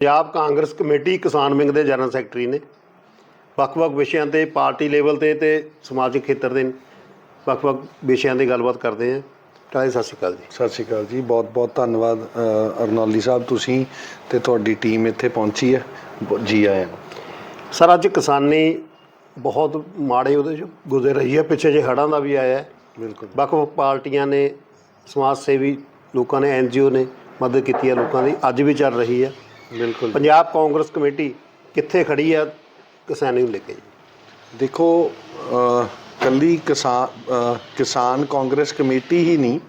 Punjab Congress committee ਕਿਸਾਨ wing ਦੇ general secretary ਨੇ। ਵੱਖ-ਵੱਖ ਵਿਸ਼ਿਆਂ ਤੇ ਪਾਰਟੀ ਲੈਵਲ ਤੇ ਤੇ ਸਮਾਜਿਕ ਖੇਤਰ ਦੇ ਵੱਖ-ਵੱਖ ਵਿਸ਼ਿਆਂ ਤੇ ਗੱਲਬਾਤ ਕਰਦੇ ਹਾਂ। ਕਾਲੇ ਸਤਿ ਸ਼੍ਰੀ ਅਕਾਲ ਜੀ। ਸਤਿ ਸ਼੍ਰੀ ਅਕਾਲ ਜੀ। ਬਹੁਤ ਬਹੁਤ ਧੰਨਵਾਦ ਅਰਨੌਲੀ ਸਾਹਿਬ ਤੁਸੀਂ ਤੇ ਤੁਹਾਡੀ ਟੀਮ ਇੱਥੇ ਪਹੁੰਚੀ ਹੈ ਜੀ ਆਇਆਂ। ਸਰ ਅੱਜ ਕਿਸਾਨੀ ਬਹੁਤ ਮਾੜੇ ਉਹਦੇ ਚ ਗੁਜ਼ਰ ਰਹੀ ਹੈ। ਪਿੱਛੇ ਜੇ ਹੜ੍ਹਾਂ ਦਾ ਵੀ ਆਇਆ ਹੈ। ਬਿਲਕੁਲ। ਵੱਖ-ਵੱਖ ਪਾਰਟੀਆਂ ਨੇ ਸਮਾਜ ਸੇਵੀ ਲੋਕਾਂ ਨੇ ਐਨਜੀਓ ਨੇ ਮਦਦ ਕੀਤੀ ਹੈ ਲੋਕਾਂ ਦੀ। ਅੱਜ ਵੀ ਚੱਲ ਰਹੀ ਹੈ। ਬਿਲਕੁਲ। ਪੰਜਾਬ ਕਾਂਗਰਸ ਕਮੇਟੀ ਕਿੱਥੇ ਖੜੀ ਹੈ ਕਿਸਾਨੀ ਨੂੰ ਲੈ ਕੇ ਦੇਖੋ ਕੱਲੀ ਕਿਸਾਨ ਕਿਸਾਨ ਕਾਂਗਰਸ ਕਮੇਟੀ ਹੀ ਨਹੀਂ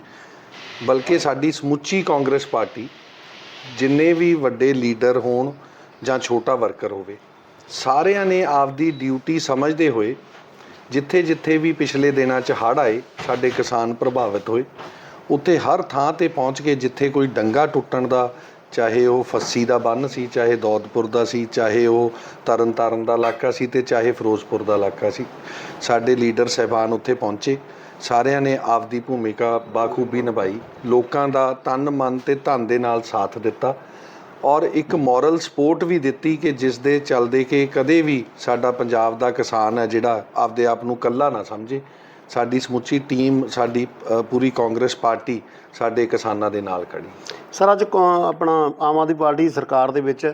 ਬਲਕਿ ਸਾਡੀ ਸਮੁੱਚੀ ਕਾਂਗਰਸ ਪਾਰਟੀ ਜਿੰਨੇ ਵੀ ਵੱਡੇ ਲੀਡਰ ਹੋਣ ਜਾਂ ਛੋਟਾ ਵਰਕਰ ਹੋਵੇ ਸਾਰਿਆਂ ਨੇ ਆਪਦੀ ਡਿਊਟੀ ਸਮਝਦੇ ਹੋਏ ਜਿੱਥੇ ਜਿੱਥੇ ਵੀ ਪਿਛਲੇ ਦਿਨਾਂ 'ਚ ਹੜ੍ਹ ਆਏ ਸਾਡੇ ਕਿਸਾਨ ਪ੍ਰਭਾਵਿਤ ਹੋਏ ਉੱਥੇ ਹਰ ਥਾਂ ਤੇ ਪਹੁੰਚ ਕੇ ਜਿੱਥੇ ਕੋਈ ਡੰਗਾ ਟੁੱਟਣ ਦਾ ਚਾਹੇ ਉਹ ਫੱਸੀ ਦਾ ਬੰਨ ਸੀ, ਚਾਹੇ ਦੌਦਪੁਰ ਦਾ ਸੀ, ਚਾਹੇ ਉਹ ਤਰਨਤਾਰਨ ਦਾ ਇਲਾਕਾ ਸੀ ਤੇ ਚਾਹੇ ਫਿਰੋਜ਼ਪੁਰ ਦਾ ਇਲਾਕਾ ਸੀ। ਸਾਡੇ ਲੀਡਰ ਸਹਿਬਾਨ ਉੱਥੇ ਪਹੁੰਚੇ। ਸਾਰਿਆਂ ਨੇ ਆਪਦੀ ਭੂਮਿਕਾ ਬਾਖੂਬੀ ਨਿਭਾਈ। ਲੋਕਾਂ ਦਾ ਤਨ, ਮਨ ਤੇ ਧਨ ਦੇ ਨਾਲ ਸਾਥ ਦਿੱਤਾ ਔਰ ਇੱਕ ਮੋਰਲ ਸਪੋਰਟ ਵੀ ਦਿੱਤੀ ਕਿ ਜਿਸ ਦੇ ਚੱਲਦੇ ਕਿ ਕਦੇ ਵੀ ਸਾਡਾ ਪੰਜਾਬ ਦਾ ਕਿਸਾਨ ਹੈ ਜਿਹੜਾ ਆਪਦੇ ਆਪ ਨੂੰ ਕੱਲਾ ਨਾ ਸਮਝੇ। ਸਾਡੀ ਸਮੁੱਚੀ ਟੀਮ ਸਾਡੀ ਪੂਰੀ ਕਾਂਗਰਸ ਪਾਰਟੀ ਸਾਡੇ ਕਿਸਾਨਾਂ ਦੇ ਨਾਲ ਖੜੀ। ਸਰ ਅੱਜ ਆਪਣਾ ਆਮ ਆਦਮੀ ਪਾਰਟੀ ਸਰਕਾਰ ਦੇ ਵਿੱਚ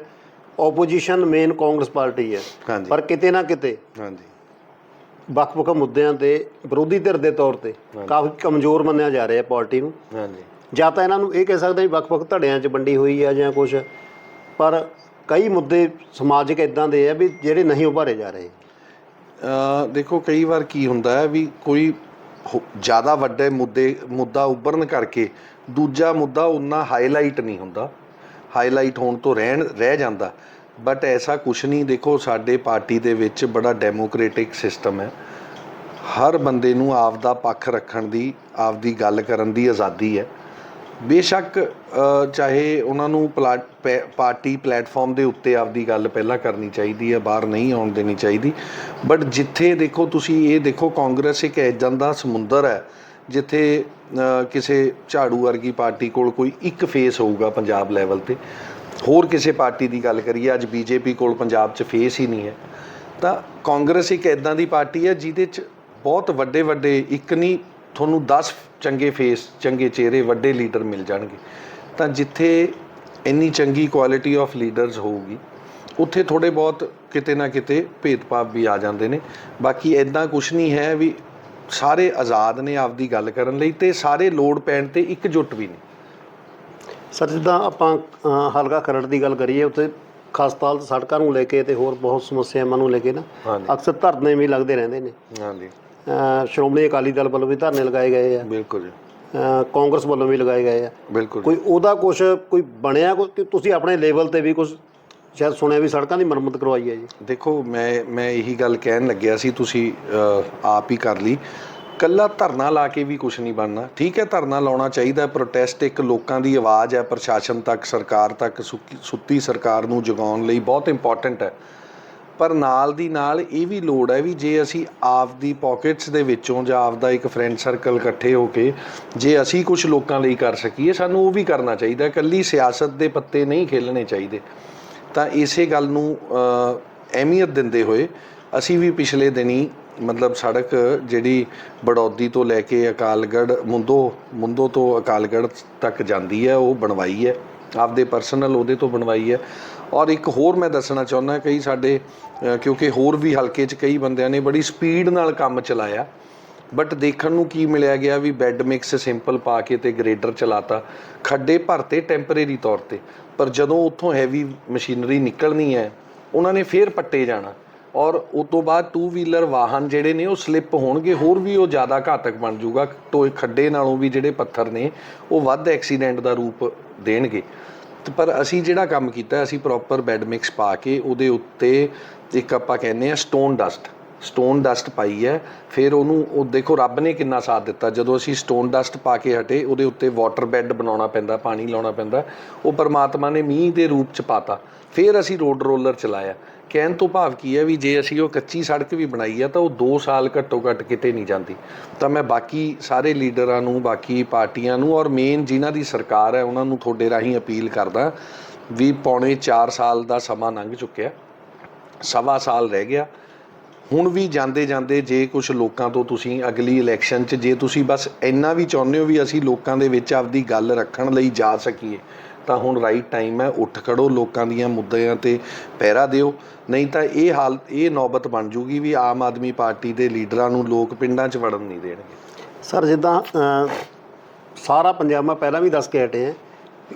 ਆਪੋਜੀਸ਼ਨ ਮੇਨ ਕਾਂਗਰਸ ਪਾਰਟੀ ਹੈ। ਪਰ ਕਿਤੇ ਨਾ ਕਿਤੇ ਹਾਂਜੀ। ਵੱਖ-ਵੱਖ ਮੁੱਦਿਆਂ ਤੇ ਵਿਰੋਧੀ ਧਿਰ ਦੇ ਤੌਰ ਤੇ ਕਾਫੀ ਕਮਜ਼ੋਰ ਮੰਨਿਆ ਜਾ ਰਿਹਾ ਹੈ ਪਾਰਟੀ ਨੂੰ। ਹਾਂਜੀ। ਜਾਂ ਤਾਂ ਇਹਨਾਂ ਨੂੰ ਇਹ ਕਹਿ ਸਕਦੇ ਵੀ ਵੱਖ-ਵੱਖ ਧੜਿਆਂ 'ਚ ਵੰਡੀ ਹੋਈ ਹੈ ਜਾਂ ਕੁਝ ਪਰ ਕਈ ਮੁੱਦੇ ਸਮਾਜਿਕ ਇਦਾਂ ਦੇ ਆ ਵੀ ਜਿਹੜੇ ਨਹੀਂ ਉਭਾਰੇ ਜਾ ਰਹੇ। ਦੇਖੋ, ਕਈ ਵਾਰ ਕੀ ਹੁੰਦਾ ਹੈ ਵੀ ਕੋਈ ਹੋ- ਜ਼ਿਆਦਾ ਵੱਡੇ ਮੁੱਦੇ, ਮੁੱਦਾ ਉੱਭਰਨ ਕਰਕੇ ਦੂਜਾ ਮੁੱਦਾ ਉਨਾ ਹਾਈਲਾਈਟ ਨਹੀਂ ਹੁੰਦਾ। ਹਾਈਲਾਈਟ ਹੋਣ ਤੋਂ ਰਹਿਣ, ਰਹਿ ਜਾਂਦਾ। ਬਟ ਐਸਾ ਕੁਛ ਨਹੀਂ, ਦੇਖੋ, ਸਾਡੇ ਪਾਰਟੀ ਦੇ ਵਿੱਚ ਬੜਾ ਡੈਮੋਕ੍ਰੈਟਿਕ ਸਿਸਟਮ ਹੈ। ਹਰ ਬੰਦੇ ਨੂੰ ਆਪ ਦਾ ਪੱਖ ਰੱਖਣ ਦੀ ਆਪ ਦੀ ਗੱਲ ਕਰਨ ਦੀ ਆਜ਼ਾਦੀ ਹੈ। ਬੇਸ਼ੱਕ ਚਾਹੇ ਉਹਨਾਂ ਨੂੰ ਪਲਾ- ਪੈ- ਪਾਰਟੀ ਪਲੇਟਫਾਰਮ ਦੇ ਉੱਤੇ ਆਪਦੀ ਗੱਲ ਪਹਿਲਾਂ ਕਰਨੀ ਚਾਹੀਦੀ ਹੈ, ਬਾਹਰ ਨਹੀਂ ਆਉਣ ਦੇਣੀ ਚਾਹੀਦੀ। ਬਟ ਜਿੱਥੇ ਦੇਖੋ ਤੁਸੀਂ ਇਹ ਦੇਖੋ, ਕਾਂਗਰਸ ਇੱਕ ਐਦਾਂ ਦਾ ਸਮੁੰਦਰ ਹੈ, ਜਿੱਥੇ ਕਿਸੇ ਝਾੜੂ ਵਰਗੀ ਪਾਰਟੀ ਕੋਲ ਕੋਈ ਇੱਕ ਫੇਸ ਹੋਊਗਾ ਪੰਜਾਬ ਲੈਵਲ ਤੇ। ਹੋਰ ਕਿਸੇ ਪਾਰਟੀ ਦੀ ਗੱਲ ਕਰੀਏ, ਅੱਜ ਬੀਜੇਪੀ ਕੋਲ ਪੰਜਾਬ 'ਚ ਫੇਸ ਹੀ ਨਹੀਂ ਹੈ। ਤਾਂ ਕਾਂਗਰਸ ਇੱਕ ਐਦਾਂ ਦੀ ਪਾਰਟੀ ਹੈ, ਜਿਹਦੇ 'ਚ ਬਹੁਤ ਵੱਡੇ ਵੱਡੇ ਇੱਕ ਨਹੀਂ ਤੁਹਾਨੂੰ 10 ਚੰਗੇ ਫੇਸ ਚੰਗੇ ਚਿਹਰੇ ਵੱਡੇ ਲੀਡਰ ਮਿਲ ਜਾਣਗੇ। ਤਾਂ ਜਿੱਥੇ ਇੰਨੀ ਚੰਗੀ ਕੁਆਲਿਟੀ ਆਫ ਲੀਡਰਸ ਹੋਊਗੀ ਉੱਥੇ ਥੋੜੇ ਬਹੁਤ ਕਿਤੇ ਨਾ ਕਿਤੇ ਭੇਦਭਾਵ ਵੀ ਆ ਜਾਂਦੇ ਨੇ। ਬਾਕੀ ਐਦਾਂ ਕੁਝ ਨਹੀਂ ਹੈ ਵੀ ਸਾਰੇ ਆਜ਼ਾਦ ਨੇ ਆਪਦੀ ਗੱਲ ਕਰਨ ਲਈ ਤੇ ਸਾਰੇ ਲੋੜ ਪੈਣ ਤੇ ਇਕਜੁੱਟ ਵੀ ਨੇ। ਸਰ ਜਿੱਦਾਂ ਆਪਾਂ ਹਲਕਾ ਖਰੜ ਦੀ ਗੱਲ ਕਰੀਏ ਉੱਥੇ ਖਸਤਾਲ ਸੜਕਾਂ ਨੂੰ ਲੈ ਕੇ ਤੇ ਹੋਰ ਬਹੁਤ ਸਮੱਸਿਆਵਾਂ ਨੂੰ ਲੈ ਕੇ ਨਾ ਅਕਸਰ ਧਰਨੇ ਵੀ ਲੱਗਦੇ ਰਹਿੰਦੇ ਨੇ। ਹਾਂਜੀ। ਸ਼੍ਰੋਮਣੀ ਅਕਾਲੀ ਦਲ ਵੱਲੋਂ ਵੀ ਧਰਨੇ ਲਗਾਏ ਗਏ ਆ। ਬਿਲਕੁਲ ਜੀ। ਕਾਂਗਰਸ ਵੱਲੋਂ ਵੀ ਲਗਾਏ ਗਏ ਆ। ਬਿਲਕੁਲ ਕੋਈ ਉਹਦਾ ਕੁਝ ਕੋਈ ਬਣਿਆ ਕੋਈ ਕਿ ਤੁਸੀਂ ਆਪਣੇ ਲੈਵਲ ਤੇ ਵੀ ਕੁਝ ਸ਼ਾਇਦ ਸੁਣਿਆ ਵੀ ਸੜਕਾਂ ਦੀ ਮੁਰੰਮਤ ਕਰਵਾਈ ਹੈ ਜੀ। ਦੇਖੋ ਮੈਂ ਮੈਂ ਇਹੀ ਗੱਲ ਕਹਿਣ ਲੱਗਿਆ ਸੀ ਤੁਸੀਂ ਆਪ ਹੀ ਕਰ ਲਈ। ਕੱਲਾ ਧਰਨਾ ਲਾ ਕੇ ਵੀ ਕੁਝ ਨਹੀਂ ਬਣਨਾ। ਠੀਕ ਹੈ ਧਰਨਾ ਲਾਉਣਾ ਚਾਹੀਦਾ ਪ੍ਰੋਟੈਸਟ ਇੱਕ ਲੋਕਾਂ ਦੀ ਆਵਾਜ਼ ਹੈ ਪ੍ਰਸ਼ਾਸਨ ਤੱਕ ਸਰਕਾਰ ਤੱਕ ਸੁੱਤੀ ਸਰਕਾਰ ਨੂੰ ਜਗਾਉਣ ਲਈ ਬਹੁਤ ਇੰਪੋਰਟੈਂਟ ਹੈ। ਪਰ ਨਾਲ ਦੀ ਨਾਲ ਇਹ ਵੀ ਲੋੜ ਹੈ ਵੀ ਜੇ ਅਸੀਂ ਆਪ ਦੀ ਪਾਕਟਸ ਦੇ ਵਿੱਚੋਂ ਜਾਂ ਆਪ ਦਾ ਇੱਕ ਫਰੈਂਡ ਸਰਕਲ ਇਕੱਠੇ ਹੋ ਕੇ ਜੇ ਅਸੀਂ ਕੁਝ ਲੋਕਾਂ ਲਈ ਕਰ ਸਕੀਏ, ਸਾਨੂੰ ਉਹ ਵੀ ਕਰਨਾ ਚਾਹੀਦਾ ਇਕੱਲੀ ਸਿਆਸਤ ਦੇ ਪੱਤੇ ਨਹੀਂ ਖੇਲਣੇ ਚਾਹੀਦੇ। ਤਾਂ ਇਸੇ ਗੱਲ ਨੂੰ ਅਹਿਮੀਅਤ ਦਿੰਦੇ ਹੋਏ ਅਸੀਂ ਵੀ ਪਿਛਲੇ ਦਿਨੀ ਮਤਲਬ ਸੜਕ ਜਿਹੜੀ ਬੜੌਦੀ ਤੋਂ ਲੈ ਕੇ ਅਕਾਲਗੜ੍ਹ ਮੁੰਦੋ ਮੁੰਦੋ ਤੋਂ ਅਕਾਲਗੜ੍ਹ ਤੱਕ ਜਾਂਦੀ ਹੈ, ਉਹ ਬਣਵਾਈ ਹੈ। ਆਪਦੇ ਪਰਸਨਲ ਉਹਦੇ ਤੋਂ ਬਣਵਾਈ ਹੈ। ਔਰ ਇੱਕ ਹੋਰ ਮੈਂ ਦੱਸਣਾ ਚਾਹੁੰਦਾ, ਕਈ ਸਾਡੇ ਕਿਉਂਕਿ ਹੋਰ ਵੀ ਹਲਕੇ 'ਚ ਕਈ ਬੰਦਿਆਂ ਨੇ ਬੜੀ ਸਪੀਡ ਨਾਲ ਕੰਮ ਚਲਾਇਆ। ਬਟ ਦੇਖਣ ਨੂੰ ਕੀ ਮਿਲਿਆ ਗਿਆ ਵੀ ਬੈੱਡ ਮਿਕਸ ਸਿੰਪਲ ਪਾ ਕੇ ਤੇ ਗ੍ਰੇਡਰ ਚਲਾਤਾ। ਖੱਡੇ ਭਰਤੇ ਟੈਂਪਰੇਰੀ ਤੌਰ ਤੇ। ਪਰ ਜਦੋਂ ਉੱਥੋਂ ਹੈਵੀ ਮਸ਼ੀਨਰੀ ਨਿਕਲਣੀ ਹੈ, ਉਹਨਾਂ ਨੇ ਫੇਰ ਪੱਟੇ ਜਾਣਾ। ਔਰ ਉਸ ਤੋਂ ਬਾਅਦ ਟੂ ਵੀਲਰ ਵਾਹਨ ਜਿਹੜੇ ਨੇ, ਉਹ ਸਲਿੱਪ ਹੋਣਗੇ, ਹੋਰ ਵੀ ਉਹ ਜ਼ਿਆਦਾ ਘਾਤਕ ਬਣ ਜਾਊਗਾ। ਟੋਏ ਖੱਡੇ ਨਾਲੋਂ ਵੀ ਜਿਹੜੇ ਪੱਥਰ ਨੇ, ਉਹ ਵੱਧ ਐਕਸੀਡੈਂਟ ਦਾ ਰੂਪ ਦੇਣਗੇ। ਪਰ ਅਸੀਂ ਜਿਹੜਾ ਕੰਮ ਕੀਤਾ, ਅਸੀਂ ਪ੍ਰੋਪਰ ਬੈੱਡ ਮਿਕਸ ਪਾ ਕੇ ਉਹਦੇ ਉੱਤੇ ਇੱਕ ਆਪਾਂ ਕਹਿੰਦੇ ਆ ਸਟੋਨ ਡਸਟ ਸਟੋਨ ਡਸਟ ਪਾਈ ਹੈ। ਫਿਰ ਉਹਨੂੰ, ਉਹ ਦੇਖੋ ਰੱਬ ਨੇ ਕਿੰਨਾ ਸਾਥ ਦਿੱਤਾ। ਜਦੋਂ ਅਸੀਂ ਸਟੋਨ ਡਸਟ ਪਾ ਕੇ ਹਟੇ, ਉਹਦੇ ਉੱਤੇ ਵਾਟਰ ਬੈੱਡ ਬਣਾਉਣਾ ਪੈਂਦਾ, ਪਾਣੀ ਲਾਉਣਾ ਪੈਂਦਾ। ਉਹ ਪਰਮਾਤਮਾ ਨੇ ਮੀਂਹ ਦੇ ਰੂਪ ਚ ਪਾਤਾ। ਫਿਰ ਅਸੀਂ ਰੋਡ ਰੋਲਰ ਚਲਾਇਆ। ਕਹਿਣ ਤੋਂ ਭਾਵ ਕੀ ਹੈ ਵੀ ਜੇ ਅਸੀਂ ਉਹ ਕੱਚੀ ਸੜਕ ਵੀ ਬਣਾਈ ਹੈ ਤਾਂ ਉਹ 2 ਸਾਲ ਘੱਟੋ ਘੱਟ ਕਿਤੇ ਨਹੀਂ ਜਾਂਦੀ। ਤਾਂ ਮੈਂ ਬਾਕੀ ਸਾਰੇ ਲੀਡਰਾਂ ਨੂੰ, ਬਾਕੀ ਪਾਰਟੀਆਂ ਨੂੰ ਔਰ ਮੇਨ ਜਿਨ੍ਹਾਂ ਦੀ ਸਰਕਾਰ ਹੈ, ਉਹਨਾਂ ਨੂੰ ਤੁਹਾਡੇ ਰਾਹੀਂ ਅਪੀਲ ਕਰਦਾ ਵੀ ਪੌਣੇ 4 ਸਾਲ ਦਾ ਸਮਾਂ ਲੰਘ ਚੁੱਕਿਆ, ਸਵਾ ਸਾਲ ਰਹਿ ਗਿਆ। ਹੁਣ ਵੀ ਜਾਂਦੇ ਜਾਂਦੇ ਜੇ ਕੁਝ ਲੋਕਾਂ ਤੋਂ ਤੁਸੀਂ ਅਗਲੀ ਇਲੈਕਸ਼ਨ 'ਚ ਜੇ ਤੁਸੀਂ ਬਸ ਇੰਨਾ ਵੀ ਚਾਹੁੰਦੇ ਹੋ ਵੀ ਅਸੀਂ ਲੋਕਾਂ ਦੇ ਵਿੱਚ ਆਪਦੀ ਗੱਲ ਰੱਖਣ ਲਈ ਜਾ ਸਕੀਏ ਤਾਂ ਹੁਣ ਰਾਈਟ ਟਾਈਮ ਹੈ ਉੱਠ ਖੜੋ ਲੋਕਾਂ ਦੀਆਂ ਮੁੱਦਿਆਂ ਤੇ ਪਹਿਰਾ ਦਿਓ। ਨਹੀਂ ਤਾਂ ਇਹ ਹਾਲ ਇਹ ਨੌਬਤ ਬਣ ਜੂਗੀ ਵੀ ਆਮ ਆਦਮੀ ਪਾਰਟੀ ਦੇ ਲੀਡਰਾਂ ਨੂੰ ਲੋਕ ਪਿੰਡਾਂ 'ਚ ਵੜਨ ਨਹੀਂ ਦੇਣਗੇ। ਸਰ ਜਿੱਦਾਂ ਸਾਰਾ ਪੰਜਾਬ ਮੈਂ ਪਹਿਲਾਂ ਵੀ ਦੱਸ ਕੇ ਹਟੇ ਆ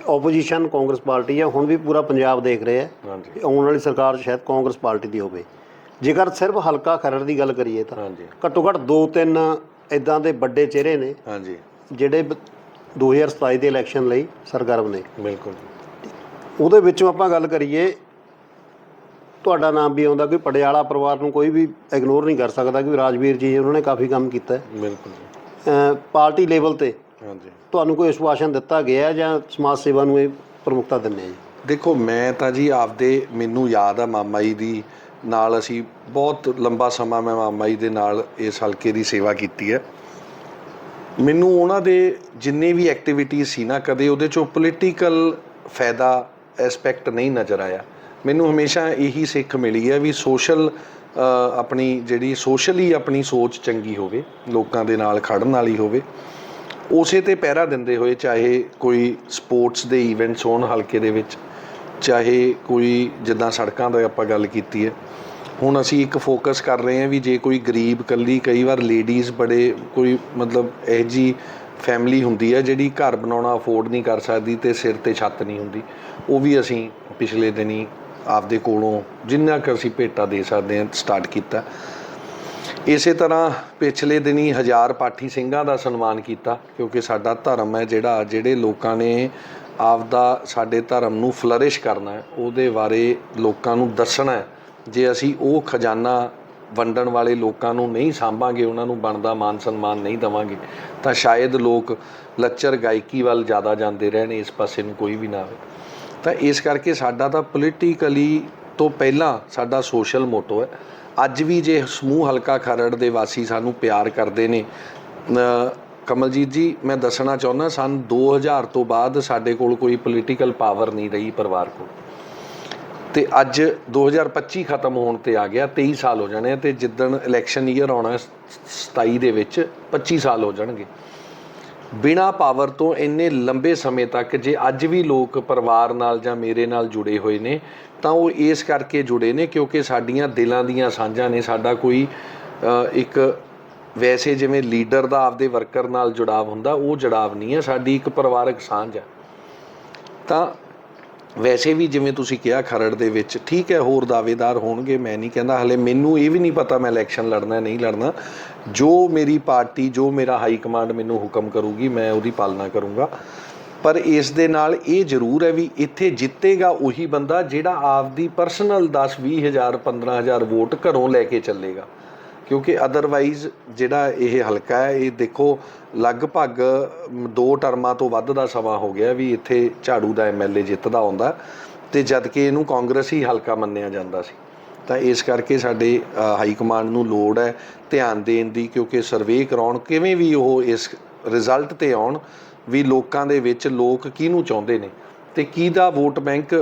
ਆਪੋਜੀਸ਼ਨ ਕਾਂਗਰਸ ਪਾਰਟੀ ਹੈ ਹੁਣ ਵੀ ਪੂਰਾ ਪੰਜਾਬ ਦੇਖ ਰਿਹਾ ਹੈ ਆਉਣ ਵਾਲੀ ਸਰਕਾਰ ਸ਼ਾਇਦ ਕਾਂਗਰਸ ਪਾਰਟੀ ਦੀ ਹੋਵੇ। ਜੇਕਰ ਸਿਰਫ ਹਲਕਾ ਖਰੜ ਦੀ ਗੱਲ ਕਰੀਏ ਤਾਂ ਹਾਂਜੀ। ਘੱਟੋ ਘੱਟ ਦੋ ਤਿੰਨ ਇਦਾਂ ਦੇ ਵੱਡੇ ਚਿਹਰੇ ਨੇ ਹਾਂਜੀ। ਜਿਹੜੇ 2027 ਦੇ ਇਲੈਕਸ਼ਨ ਲਈ ਸਰਗਰਮ ਨੇ। ਬਿਲਕੁਲ ਉਹਦੇ ਵਿੱਚੋਂ ਆਪਾਂ ਗੱਲ ਕਰੀਏ ਤੁਹਾਡਾ ਨਾਮ ਵੀ ਆਉਂਦਾ ਕਿ ਪਟਿਆਲਾ ਪਰਿਵਾਰ ਨੂੰ ਕੋਈ ਵੀ ਇਗਨੋਰ ਨਹੀਂ ਕਰ ਸਕਦਾ ਕਿ ਰਾਜਵੀਰ ਜੀ ਉਹਨਾਂ ਨੇ ਕਾਫੀ ਕੰਮ ਕੀਤਾ। ਹੈ ਬਿਲਕੁਲ ਪਾਰਟੀ ਲੈਵਲ ਤੇ ਹਾਂਜੀ। ਤੁਹਾਨੂੰ ਕੋਈ ਵਿਸ਼ਵਾਸਨ ਦਿੱਤਾ ਗਿਆ ਜਾਂ ਸਮਾਜ ਸੇਵਾ ਨੂੰ ਇਹ ਪ੍ਰਮੁੱਖਤਾ ਦਿੰਦੇ ਆ? ਜੀ ਦੇਖੋ ਮੈਂ ਤਾਂ ਜੀ ਆਪਦੇ ਮੈਨੂੰ ਯਾਦ ਆ ਮਾਮਾ ਜੀ ਦੀ ਨਾਲ ਅਸੀਂ ਬਹੁਤ ਲੰਬਾ ਸਮਾਂ ਮੈਂ ਮਾਮਾ ਜੀ ਦੇ ਨਾਲ ਇਸ ਹਲਕੇ ਦੀ ਸੇਵਾ ਕੀਤੀ ਹੈ। ਮੈਨੂੰ ਉਹਨਾਂ ਦੇ ਜਿੰਨੇ ਵੀ ਐਕਟੀਵਿਟੀਜ਼ ਸੀ ਨਾ, ਕਦੇ ਉਹਦੇ ਚੋਂ ਪੋਲੀਟੀਕਲ ਫਾਇਦਾ ਐਸਪੈਕਟ ਨਹੀਂ ਨਜ਼ਰ ਆਇਆ। ਮੈਨੂੰ ਹਮੇਸ਼ਾ ਇਹੀ ਸਿੱਖ ਮਿਲੀ ਹੈ ਵੀ ਸੋਸ਼ਲ ਆਪਣੀ ਜਿਹੜੀ ਸੋਸ਼ਲੀ ਆਪਣੀ ਸੋਚ ਚੰਗੀ ਹੋਵੇ, ਲੋਕਾਂ ਦੇ ਨਾਲ ਖੜਨ ਵਾਲੀ ਹੋਵੇ। ਉਸੇ ਤੇ ਪਹਿਰਾ ਦਿੰਦੇ ਹੋਏ, ਚਾਹੇ ਕੋਈ ਸਪੋਰਟਸ ਦੇ ਇਵੈਂਟਸ ਹੋਣ ਹਲਕੇ ਦੇ ਵਿੱਚ, ਚਾਹੇ ਕੋਈ ਜਿੱਦਾਂ ਸੜਕਾਂ ਦਾ ਆਪਾਂ ਗੱਲ ਕੀਤੀ ਹੈ। ਹੁਣ ਅਸੀਂ ਇੱਕ ਫੋਕਸ ਕਰ ਰਹੇ ਹਾਂ ਵੀ ਜੇ ਕੋਈ ਗਰੀਬ ਇਕੱਲੀ ਕਈ ਵਾਰ ਲੇਡੀਜ਼ ਬੜੇ ਕੋਈ ਮਤਲਬ ਇਹ ਜੀ ਫੈਮਿਲੀ ਹੁੰਦੀ ਹੈ ਜਿਹੜੀ ਘਰ ਬਣਾਉਣਾ ਅਫੋਰਡ ਨਹੀਂ ਕਰ ਸਕਦੀ ਤੇ ਸਿਰ ਤੇ ਛੱਤ ਨਹੀਂ ਹੁੰਦੀ। ਉਹ ਵੀ ਅਸੀਂ ਪਿਛਲੇ ਦਿਨੀ ਆਪਦੇ ਕੋਲੋਂ ਜਿੰਨਾ ਕੁ ਅਸੀਂ ਭੇਟਾ ਦੇ ਸਕਦੇ ਹਾਂ ਸਟਾਰਟ ਕੀਤਾ। ਇਸੇ ਤਰ੍ਹਾਂ ਪਿਛਲੇ ਦਿਨੀ ਹਜ਼ਾਰ ਪਾਠੀ ਸਿੰਘਾਂ ਦਾ ਸਨਮਾਨ ਕੀਤਾ ਕਿਉਂਕਿ ਸਾਡਾ ਧਰਮ ਹੈ ਜਿਹੜਾ ਜਿਹੜੇ ਲੋਕਾਂ ਨੇ ਆਪਦਾ ਸਾਡੇ ਧਰਮ ਨੂੰ ਫਲਰਿਸ਼ ਕਰਨਾ ਹੈ, ਉਹਦੇ ਬਾਰੇ ਲੋਕਾਂ ਨੂੰ ਦੱਸਣਾ ਹੈ। ਜੇ ਅਸੀਂ ਉਹ ਖਜ਼ਾਨਾ ਵੰਡਣ ਵਾਲੇ ਲੋਕਾਂ ਨੂੰ ਨਹੀਂ ਸਾਂਭਾਂਗੇ, ਉਹਨਾਂ ਨੂੰ ਬਣਦਾ ਮਾਨ ਸਨਮਾਨ ਨਹੀਂ ਦਵਾਂਗੇ, ਤਾਂ ਸ਼ਾਇਦ ਲੋਕ ਲੱਚਰ ਗਾਇਕੀ ਵੱਲ ਜ਼ਿਆਦਾ ਜਾਂਦੇ ਰਹਿਣ, ਇਸ ਪਾਸੇ ਨੂੰ ਕੋਈ ਵੀ ਨਾ ਆਵੇ। ਤਾਂ ਇਸ ਕਰਕੇ ਸਾਡਾ ਤਾਂ ਪੋਲੀਟੀਕਲੀ ਤੋਂ ਪਹਿਲਾਂ ਸਾਡਾ ਸੋਸ਼ਲ ਮੋਟੋ ਹੈ। ਅੱਜ ਵੀ ਜੇ ਸਮੂਹ ਹਲਕਾ ਖਰੜ ਦੇ ਵਾਸੀ ਸਾਨੂੰ ਪਿਆਰ ਕਰਦੇ ਨੇ ਕਮਲਜੀਤ ਜੀ, ਮੈਂ ਦੱਸਣਾ ਚਾਹੁੰਦਾ, ਸਨ 2000 ਤੋਂ ਬਾਅਦ ਸਾਡੇ ਕੋਲ ਕੋਈ ਪੋਲੀਟੀਕਲ ਪਾਵਰ ਨਹੀਂ ਰਹੀ ਪਰਿਵਾਰ ਕੋਲ। ਤੇ ਅੱਜ 2025 ਖਤਮ ਹੋਣ ਤੇ ਆ ਗਿਆ 23 ਸਾਲ ਹੋ ਜਾਣੇ ਆ ਤੇ ਜਿੱਦਣ ਇਲੈਕਸ਼ਨ ਈਅਰ ਆਉਣਾ 27 ਦੇ ਵਿੱਚ 25 ਸਾਲ ਹੋ ਜਾਣਗੇ। ਬਿਨਾ ਪਾਵਰ ਤੋਂ ਇੰਨੇ ਲੰਬੇ ਸਮੇਂ ਤੱਕ ਜੇ ਅੱਜ ਵੀ ਲੋਕ ਪਰਿਵਾਰ ਨਾਲ ਜਾਂ ਮੇਰੇ ਨਾਲ ਜੁੜੇ ਹੋਏ ਨੇ, ਤਾਂ ਉਹ ਇਸ ਕਰਕੇ ਜੁੜੇ ਨੇ ਕਿਉਂਕਿ ਸਾਡੀਆਂ ਦਿਲਾਂ ਦੀਆਂ ਸਾਂਝਾਂ ਨੇ, ਸਾਡਾ ਕੋਈ ਇੱਕ ਵੈਸੇ ਜਿਵੇਂ ਲੀਡਰ ਦਾ ਆਪਦੇ ਵਰਕਰ ਨਾਲ ਜੁੜਾਵ ਹੁੰਦਾ, ਉਹ ਜੁੜਾਵ ਨਹੀਂ ਹੈ, ਸਾਡੀ ਇੱਕ ਪਰਿਵਾਰਕ ਸਾਂਝ ਹੈ। ਤਾਂ ਵੈਸੇ ਵੀ ਜਿਵੇਂ ਤੁਸੀਂ ਕਿਹਾ ਖਰੜ ਦੇ ਵਿੱਚ, ਠੀਕ ਹੈ, ਹੋਰ ਦਾਅਵੇਦਾਰ ਹੋਣਗੇ, ਮੈਂ ਨਹੀਂ ਕਹਿੰਦਾ, ਹਲੇ ਮੈਨੂੰ ਇਹ ਵੀ ਨਹੀਂ ਪਤਾ ਮੈਂ ਇਲੈਕਸ਼ਨ ਲੜਨਾ ਨਹੀਂ ਲੜਨਾ। ਜੋ ਮੇਰੀ ਪਾਰਟੀ, ਜੋ ਮੇਰਾ ਹਾਈ ਕਮਾਂਡ ਮੈਨੂੰ ਹੁਕਮ ਕਰੂਗੀ, ਮੈਂ ਉਹਦੀ ਪਾਲਣਾ ਕਰੂੰਗਾ। ਪਰ ਇਸ ਦੇ ਨਾਲ ਇਹ ਜ਼ਰੂਰ ਹੈ ਵੀ ਇੱਥੇ ਜਿੱਤੇਗਾ ਉਹੀ ਬੰਦਾ ਜਿਹੜਾ ਆਪਦੀ ਪਰਸਨਲ 10 20 ਹਜ਼ਾਰ 15 ਹਜ਼ਾਰ ਵੋਟ ਘਰੋਂ ਲੈ ਕੇ ਚੱਲੇਗਾ। ਕਿਉਂਕਿ ਅਦਰਵਾਈਜ਼ ਜਿਹੜਾ ਇਹ ਹਲਕਾ ਹੈ, ਇਹ ਦੇਖੋ ਲਗਭਗ ਦੋ ਟਰਮਾਂ ਤੋਂ ਵੱਧ ਦਾ ਸਮਾਂ ਹੋ ਗਿਆ ਵੀ ਇੱਥੇ ਝਾੜੂ ਦਾ ਐਮਐਲਏ ਜਿੱਤਦਾ ਆਉਂਦਾ ਤੇ ਜਦ ਕਿ ਇਹਨੂੰ ਕਾਂਗਰਸੀ ਹਲਕਾ ਮੰਨਿਆ ਜਾਂਦਾ ਸੀ। ਤਾਂ ਇਸ ਕਰਕੇ ਸਾਡੇ ਹਾਈ ਕਮਾਂਡ ਨੂੰ ਲੋੜ ਹੈ ਧਿਆਨ ਦੇਣ ਦੀ ਕਿਉਂਕਿ ਸਰਵੇ ਕਰਾਉਣ ਕਿਵੇਂ ਵੀ ਉਹ ਇਸ ਰਿਜ਼ਲਟ ਤੇ ਆਉਣ ਵੀ ਲੋਕਾਂ ਦੇ ਵਿੱਚ ਲੋਕ ਕਿਹਨੂੰ ਚਾਹੁੰਦੇ ਨੇ ਤੇ ਕਿਹਦਾ ਵੋਟ ਬੈਂਕ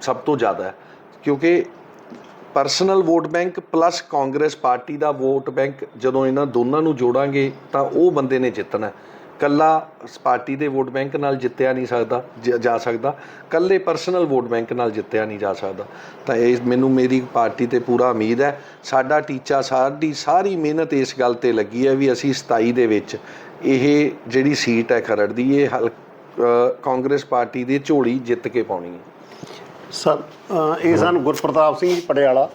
ਸਭ ਤੋਂ ਜ਼ਿਆਦਾ ਹੈ। ਕਿਉਂਕਿ personal vote bank plus Congress party ਦਾ ਵੋਟ ਬੈਂਕ ਜਦੋਂ ਇਹਨਾਂ ਦੋਨਾਂ ਨੂੰ ਜੋੜਾਂਗੇ ਤਾਂ ਉਹ ਬੰਦੇ ਨੇ ਜਿੱਤਣਾ ਹੈ। ਕੱਲਾ ਪਾਰਟੀ ਦੇ ਵੋਟ ਬੈਂਕ ਨਾਲ ਜਿੱਤਿਆ ਨਹੀਂ ਸਕਦਾ, ਜ- ਜਾ ਸਕਦਾ। ਕੱਲੇ ਪਰਸਨਲ ਵੋਟ ਬੈਂਕ ਨਾਲ ਜਿੱਤਿਆ ਨਹੀਂ ਜਾ ਸਕਦਾ। ਤਾਂ ਇਹ ਮੈਨੂੰ ਮੇਰੀ ਪਾਰਟੀ ਤੇ ਪੂਰਾ ਉਮੀਦ ਹੈ। ਸਾਡਾ ਟੀਚਾ ਸਾਡੀ ਸਾਰੀ ਮਿਹਨਤ ਇਸ ਗੱਲ ਤੇ ਲੱਗੀ ਹੈ ਵੀ ਅਸੀਂ 27 ਦੇ ਵਿੱਚ ਇਹ ਜਿਹੜੀ ਸੀਟ ਹੈ ਖਰੜ ਦੀ ਇਹ ਹਲ ਕਾਂਗਰਸ ਪਾਰਟੀ ਦੀ ਝੋਲੀ ਜਿੱਤ ਕੇ ਪਾਉਣੀ ਹੈ। ਸਰ ਇਹ ਸਨ ਗੁਰਪ੍ਰਤਾਪ ਸਿੰਘ ਜੀ ਪਟਿਆਲਾ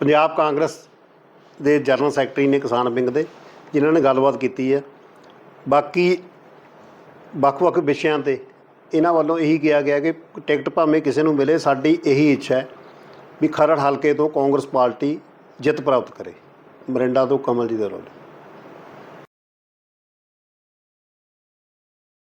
ਪੰਜਾਬ ਕਾਂਗਰਸ ਦੇ ਜਨਰਲ ਸੈਕਟਰੀ ਨੇ ਕਿਸਾਨ ਵਿੰਗ ਦੇ, ਜਿਨ੍ਹਾਂ ਨੇ ਗੱਲਬਾਤ ਕੀਤੀ ਹੈ। ਬਾਕੀ ਵੱਖ-ਵੱਖ ਵਿਸ਼ਿਆਂ ਤੇ ਇਹਨਾਂ ਵੱਲੋਂ ਇਹੀ ਕਿਹਾ ਗਿਆ ਕਿ ਟਿਕਟ ਭਾਵੇਂ ਕਿਸੇ ਨੂੰ ਮਿਲੇ, ਸਾਡੀ ਇਹੀ ਇੱਛਾ ਹੈ ਵੀ ਖਰੜ ਹਲਕੇ ਤੋਂ ਕਾਂਗਰਸ ਪਾਰਟੀ ਜਿੱਤ ਪ੍ਰਾਪਤ ਕਰੇ। ਮਰਿੰਡਾ ਤੋਂ ਕਮਲ ਜੀ ਦੇ ਰੋਲ